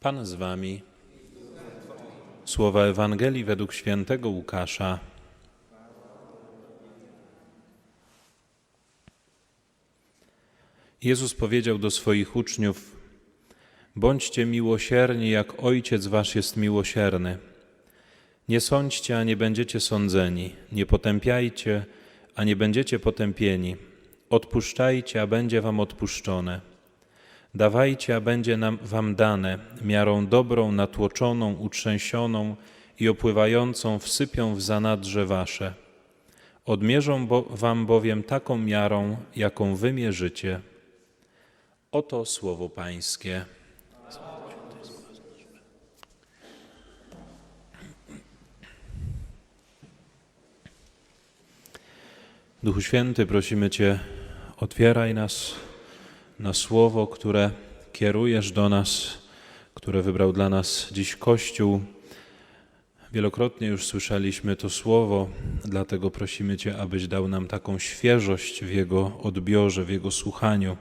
Pan z wami. Słowa Ewangelii według świętego Łukasza. Jezus powiedział do swoich uczniów: Bądźcie miłosierni, jak Ojciec wasz jest miłosierny. Nie sądźcie, a nie będziecie sądzeni. Nie potępiajcie, a nie będziecie potępieni. Odpuszczajcie, a będzie wam odpuszczone. Dawajcie, a będzie nam, wam dane, miarą dobrą, natłoczoną, utrzęsioną i opływającą wsypią w zanadrze wasze. Odmierzą bo, wam bowiem taką miarą, jaką wy mierzycie. Oto słowo Pańskie. Duchu Święty, prosimy Cię, otwieraj nas na słowo, które kierujesz do nas, które wybrał dla nas dziś Kościół. Wielokrotnie już słyszeliśmy to słowo, dlatego prosimy Cię, abyś dał nam taką świeżość w Jego odbiorze, w Jego słuchaniu,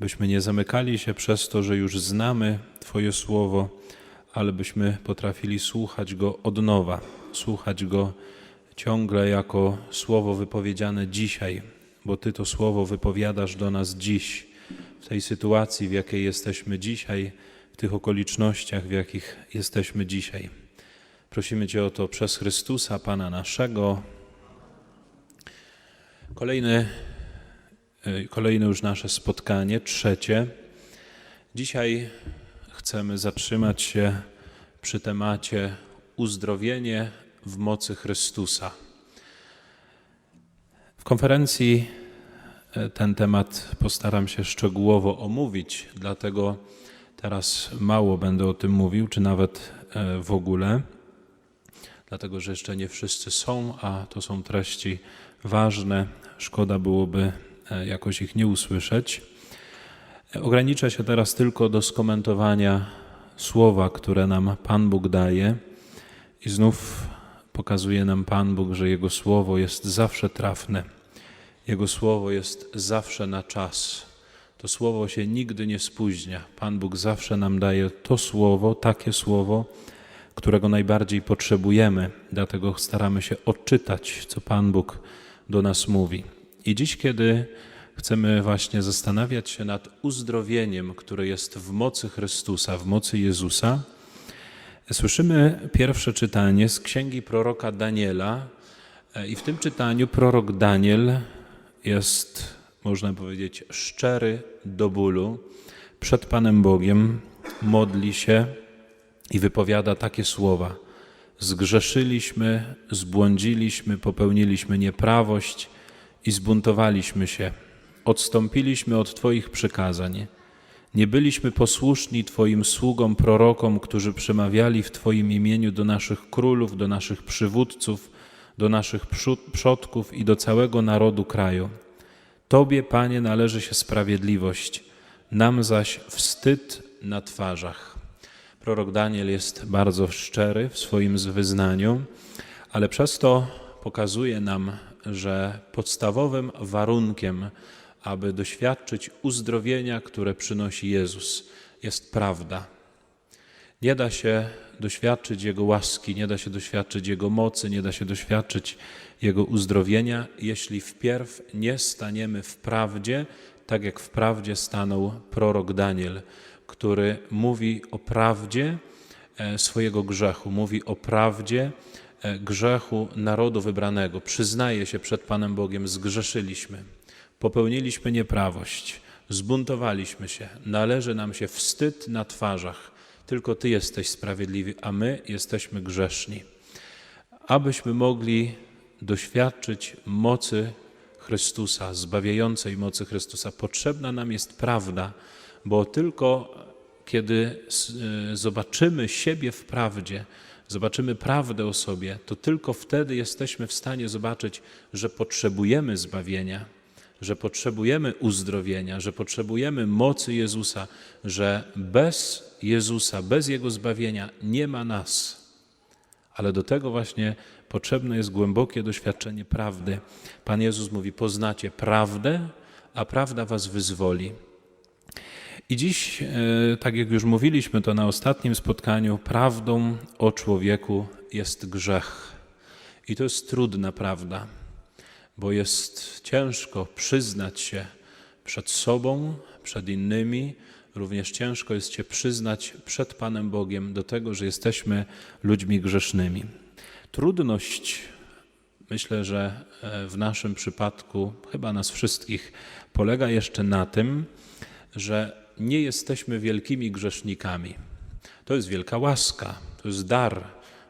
byśmy nie zamykali się przez to, że już znamy Twoje słowo, ale byśmy potrafili słuchać Go od nowa, słuchać Go ciągle jako słowo wypowiedziane dzisiaj, bo Ty to słowo wypowiadasz do nas dziś, tej sytuacji, w jakiej jesteśmy dzisiaj, w tych okolicznościach, w jakich jesteśmy dzisiaj. Prosimy Cię o to przez Chrystusa, Pana naszego. Kolejny, y, kolejne już nasze spotkanie, trzecie. Dzisiaj chcemy zatrzymać się przy temacie uzdrowienie w mocy Chrystusa. W konferencji ten temat postaram się szczegółowo omówić, dlatego teraz mało będę o tym mówił, czy nawet e, w ogóle, dlatego że jeszcze nie wszyscy są, a to są treści ważne. Szkoda byłoby e, jakoś ich nie usłyszeć. Ograniczę się teraz tylko do skomentowania słowa, które nam Pan Bóg daje. I znów pokazuje nam Pan Bóg, że Jego słowo jest zawsze trafne. Jego słowo jest zawsze na czas. To słowo się nigdy nie spóźnia. Pan Bóg zawsze nam daje to słowo, takie słowo, którego najbardziej potrzebujemy. Dlatego staramy się odczytać, co Pan Bóg do nas mówi. I dziś, kiedy chcemy właśnie zastanawiać się nad uzdrowieniem, które jest w mocy Chrystusa, w mocy Jezusa, Słyszymy pierwsze czytanie z księgi proroka Daniela, i w tym czytaniu prorok Daniel jest, można powiedzieć, szczery do bólu. Przed Panem Bogiem, modli się i wypowiada takie słowa: Zgrzeszyliśmy, zbłądziliśmy, popełniliśmy nieprawość i zbuntowaliśmy się, odstąpiliśmy od Twoich przykazań. Nie byliśmy posłuszni Twoim sługom, prorokom, którzy przemawiali w Twoim imieniu do naszych królów, do naszych przywódców, do naszych przodków i do całego narodu kraju. Tobie, Panie, należy się sprawiedliwość, nam zaś wstyd na twarzach. Prorok Daniel jest bardzo szczery w swoim wyznaniu, ale przez to pokazuje nam, że podstawowym warunkiem, aby doświadczyć uzdrowienia, które przynosi Jezus, jest prawda. Nie da się doświadczyć Jego łaski, nie da się doświadczyć Jego mocy, nie da się doświadczyć Jego uzdrowienia, jeśli wpierw nie staniemy w prawdzie, tak jak w prawdzie stanął prorok Daniel, który mówi o prawdzie e, swojego grzechu, mówi o prawdzie e, grzechu narodu wybranego. Przyznaje się przed Panem Bogiem, zgrzeszyliśmy popełniliśmy nieprawość, zbuntowaliśmy się, należy nam się wstyd na twarzach. Tylko Ty jesteś sprawiedliwy, a my jesteśmy grzeszni. Abyśmy mogli doświadczyć mocy Chrystusa, zbawiającej mocy Chrystusa, potrzebna nam jest prawda, bo tylko kiedy e, zobaczymy siebie w prawdzie, zobaczymy prawdę o sobie, to tylko wtedy jesteśmy w stanie zobaczyć, że potrzebujemy zbawienia że potrzebujemy uzdrowienia, że potrzebujemy mocy Jezusa, że bez Jezusa, bez Jego zbawienia nie ma nas. Ale do tego właśnie potrzebne jest głębokie doświadczenie prawdy. Pan Jezus mówi: Poznacie prawdę, a prawda was wyzwoli. I dziś, e, tak jak już mówiliśmy to na ostatnim spotkaniu, prawdą o człowieku jest grzech. I to jest trudna prawda, bo jest ciężko przyznać się przed sobą, przed innymi, również ciężko jest się przyznać przed Panem Bogiem do tego, że jesteśmy ludźmi grzesznymi. Trudność, myślę, że e, w naszym przypadku, chyba nas wszystkich, polega jeszcze na tym, że nie jesteśmy wielkimi grzesznikami. To jest wielka łaska, to jest dar,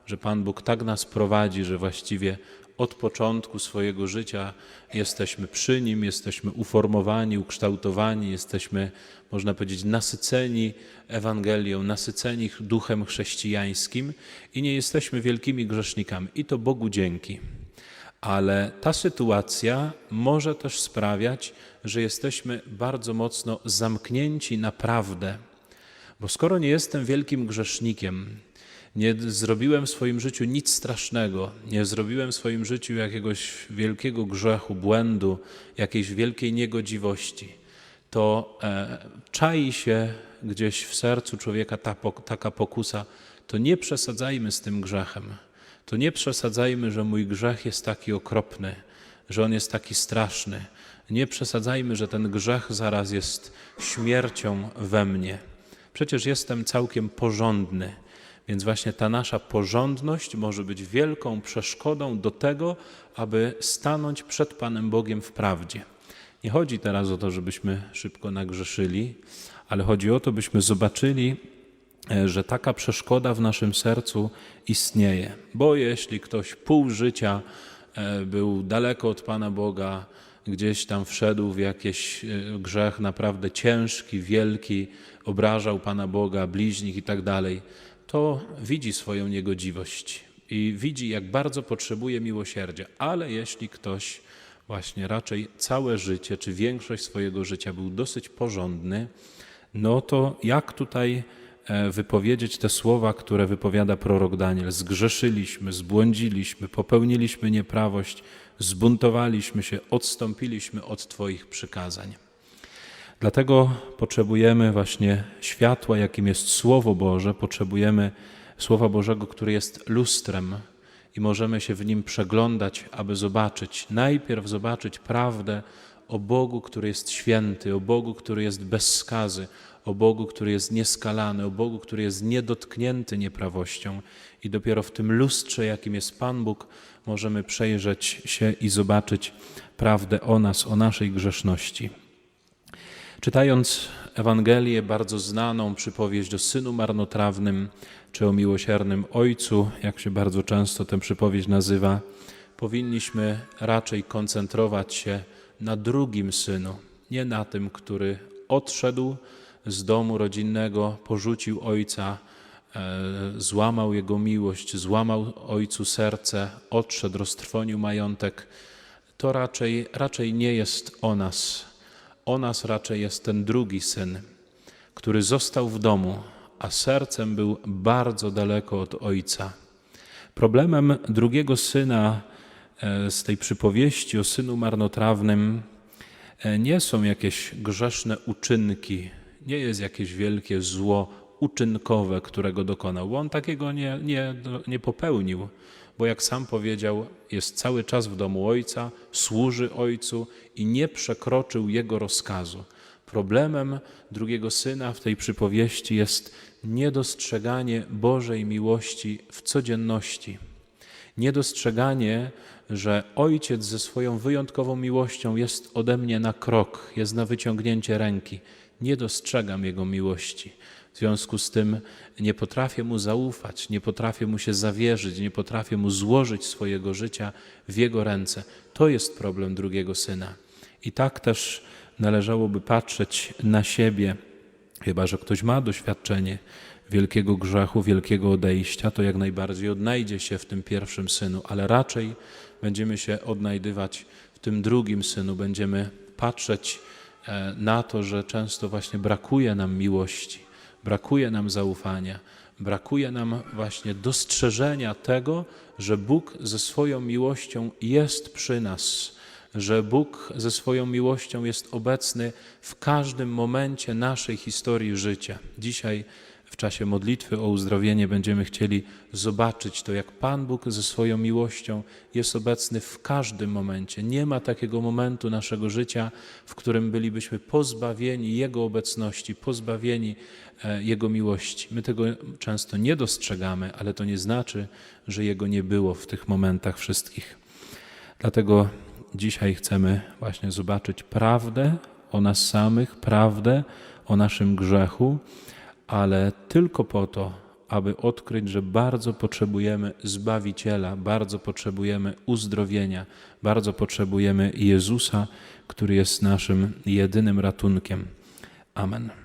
że Pan Bóg tak nas prowadzi, że właściwie od początku swojego życia jesteśmy przy Nim, jesteśmy uformowani, ukształtowani, jesteśmy, można powiedzieć, nasyceni Ewangelią, nasyceni duchem chrześcijańskim i nie jesteśmy wielkimi grzesznikami. I to Bogu dzięki. Ale ta sytuacja może też sprawiać, że jesteśmy bardzo mocno zamknięci na prawdę. Bo skoro nie jestem wielkim grzesznikiem, nie zrobiłem w swoim życiu nic strasznego, nie zrobiłem w swoim życiu jakiegoś wielkiego grzechu, błędu, jakiejś wielkiej niegodziwości, to e, czai się gdzieś w sercu człowieka ta, taka pokusa, to nie przesadzajmy z tym grzechem. To nie przesadzajmy, że mój grzech jest taki okropny, że on jest taki straszny. Nie przesadzajmy, że ten grzech zaraz jest śmiercią we mnie. Przecież jestem całkiem porządny. Więc właśnie ta nasza porządność może być wielką przeszkodą do tego, aby stanąć przed Panem Bogiem w prawdzie. Nie chodzi teraz o to, żebyśmy szybko nagrzeszyli, ale chodzi o to, byśmy zobaczyli, e, że taka przeszkoda w naszym sercu istnieje. Bo jeśli ktoś pół życia e, był daleko od Pana Boga, gdzieś tam wszedł w jakiś e, grzech naprawdę ciężki, wielki, obrażał Pana Boga, bliźnich i tak dalej, to widzi swoją niegodziwość i widzi, jak bardzo potrzebuje miłosierdzia. Ale jeśli ktoś właśnie raczej całe życie, czy większość swojego życia był dosyć porządny, no to jak tutaj e, wypowiedzieć te słowa, które wypowiada prorok Daniel? Zgrzeszyliśmy, zbłądziliśmy, popełniliśmy nieprawość, zbuntowaliśmy się, odstąpiliśmy od Twoich przykazań. Dlatego potrzebujemy właśnie światła, jakim jest Słowo Boże, potrzebujemy Słowa Bożego, który jest lustrem i możemy się w nim przeglądać, aby zobaczyć, najpierw zobaczyć prawdę o Bogu, który jest święty, o Bogu, który jest bez skazy, o Bogu, który jest nieskalany, o Bogu, który jest niedotknięty nieprawością. I dopiero w tym lustrze, jakim jest Pan Bóg, możemy przejrzeć się i zobaczyć prawdę o nas, o naszej grzeszności. Czytając Ewangelię, bardzo znaną przypowieść o synu marnotrawnym czy o miłosiernym ojcu, jak się bardzo często tę przypowieść nazywa, powinniśmy raczej koncentrować się na drugim synu, nie na tym, który odszedł z domu rodzinnego, porzucił ojca, e, złamał jego miłość, złamał ojcu serce, odszedł, roztrwonił majątek. To raczej, raczej nie jest o nas o nas raczej jest ten drugi syn, który został w domu, a sercem był bardzo daleko od ojca. Problemem drugiego syna e, z tej przypowieści o synu marnotrawnym e, nie są jakieś grzeszne uczynki, nie jest jakieś wielkie zło uczynkowe, którego dokonał, bo on takiego nie, nie, nie popełnił bo jak sam powiedział, jest cały czas w domu ojca, służy ojcu i nie przekroczył jego rozkazu. Problemem drugiego syna w tej przypowieści jest niedostrzeganie Bożej miłości w codzienności. Niedostrzeganie, że ojciec ze swoją wyjątkową miłością jest ode mnie na krok, jest na wyciągnięcie ręki. Nie dostrzegam jego miłości. W związku z tym nie potrafię mu zaufać, nie potrafię mu się zawierzyć, nie potrafię mu złożyć swojego życia w jego ręce. To jest problem drugiego syna. I tak też należałoby patrzeć na siebie, chyba że ktoś ma doświadczenie wielkiego grzechu, wielkiego odejścia, to jak najbardziej odnajdzie się w tym pierwszym synu, ale raczej będziemy się odnajdywać w tym drugim synu, będziemy patrzeć na to, że często właśnie brakuje nam miłości brakuje nam zaufania, brakuje nam właśnie dostrzeżenia tego, że Bóg ze swoją miłością jest przy nas, że Bóg ze swoją miłością jest obecny w każdym momencie naszej historii życia. Dzisiaj w czasie modlitwy o uzdrowienie będziemy chcieli zobaczyć to, jak Pan Bóg ze swoją miłością jest obecny w każdym momencie. Nie ma takiego momentu naszego życia, w którym bylibyśmy pozbawieni Jego obecności, pozbawieni e, Jego miłości. My tego często nie dostrzegamy, ale to nie znaczy, że Jego nie było w tych momentach wszystkich. Dlatego dzisiaj chcemy właśnie zobaczyć prawdę o nas samych, prawdę o naszym grzechu, ale tylko po to, aby odkryć, że bardzo potrzebujemy Zbawiciela, bardzo potrzebujemy uzdrowienia, bardzo potrzebujemy Jezusa, który jest naszym jedynym ratunkiem. Amen.